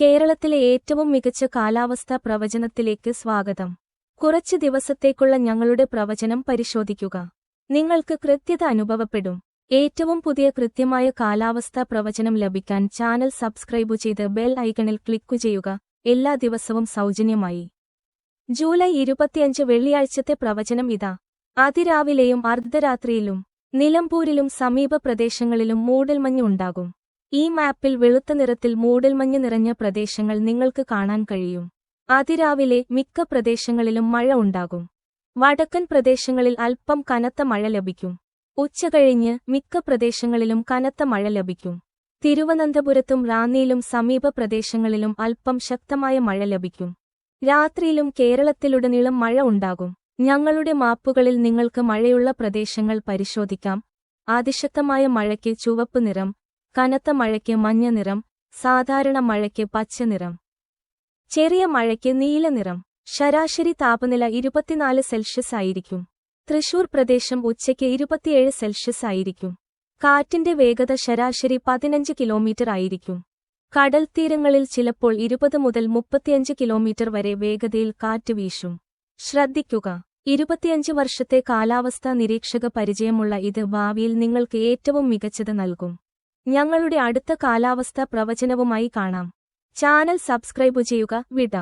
കേരളത്തിലെ ഏറ്റവും മികച്ച കാലാവസ്ഥാ പ്രവചനത്തിലേക്ക് സ്വാഗതം. കുറച്ച് ദിവസത്തേക്കുള്ള ഞങ്ങളുടെ പ്രവചനം പരിശോധിക്കുക. നിങ്ങൾക്ക് കൃത്യത അനുഭവപ്പെടും. ഏറ്റവും പുതിയ കൃത്യമായ കാലാവസ്ഥാ പ്രവചനം ലഭിക്കാൻ ചാനൽ സബ്സ്ക്രൈബ് ചെയ്ത് ബെൽ ഐക്കണിൽ ക്ലിക്കു ചെയ്യുക. എല്ലാ ദിവസവും സൗജന്യമായി. ജൂലൈ ഇരുപത്തിയഞ്ച് വെള്ളിയാഴ്ചത്തെ പ്രവചനം ഇതാ. അതിരാവിലെയും അർദ്ധരാത്രിയിലും നിലമ്പൂരിലും സമീപ പ്രദേശങ്ങളിലും മൂടൽമഞ്ഞ് ഉണ്ടാകും. ഈ മാപ്പിൽ വെളുത്ത നിറത്തിൽ മൂടൽമഞ്ഞ് നിറഞ്ഞ പ്രദേശങ്ങൾ നിങ്ങൾക്ക് കാണാൻ കഴിയും. അതിരാവിലെ മിക്ക പ്രദേശങ്ങളിലും മഴ ഉണ്ടാകും. വടക്കൻ പ്രദേശങ്ങളിൽ അല്പം കനത്ത മഴ ലഭിക്കും. ഉച്ചകഴിഞ്ഞ് മിക്ക പ്രദേശങ്ങളിലും കനത്ത മഴ ലഭിക്കും. തിരുവനന്തപുരത്തും റാന്നിയിലും സമീപ പ്രദേശങ്ങളിലും അല്പം ശക്തമായ മഴ ലഭിക്കും. രാത്രിയിലും കേരളത്തിലുടനീളം മഴ ഉണ്ടാകും. ഞങ്ങളുടെ മാപ്പുകളിൽ നിങ്ങൾക്ക് മഴയുള്ള പ്രദേശങ്ങൾ പരിശോധിക്കാം. അതിശക്തമായ മഴയ്ക്ക് ചുവപ്പ് നിറം കനത്ത മഴയ്ക്ക് മഞ്ഞ നിറം സാധാരണ മഴയ്ക്ക് പച്ച നിറം. ചെറിയ മഴയ്ക്ക് നീല നിറം. ശരാശരി താപനില ഇരുപത്തിനാല് സെൽഷ്യസ് ആയിരിക്കും. തൃശൂർ പ്രദേശം ഉച്ചയ്ക്ക് ഇരുപത്തിയേഴ് സെൽഷ്യസ് ആയിരിക്കും. കാറ്റിന്റെ വേഗത ശരാശരി പതിനഞ്ച് കിലോമീറ്റർ ആയിരിക്കും. കടൽ തീരങ്ങളിൽ ചിലപ്പോൾ ഇരുപത് മുതൽ മുപ്പത്തിയഞ്ച് കിലോമീറ്റർ വരെ വേഗതയിൽ കാറ്റ് വീശും. ശ്രദ്ധിക്കുക. ഇരുപത്തിയഞ്ച് വർഷത്തെ കാലാവസ്ഥാ നിരീക്ഷക പരിചയമുള്ള ഇത് ഭാവിയിൽ നിങ്ങൾക്ക് ഏറ്റവും മികച്ചത് നൽകും. ഞങ്ങളുടെ അടുത്ത കാലാവസ്ഥ പ്രവചനവുമായി കാണാം. ചാനൽ സബ്സ്ക്രൈബ് ചെയ്യുക വിട.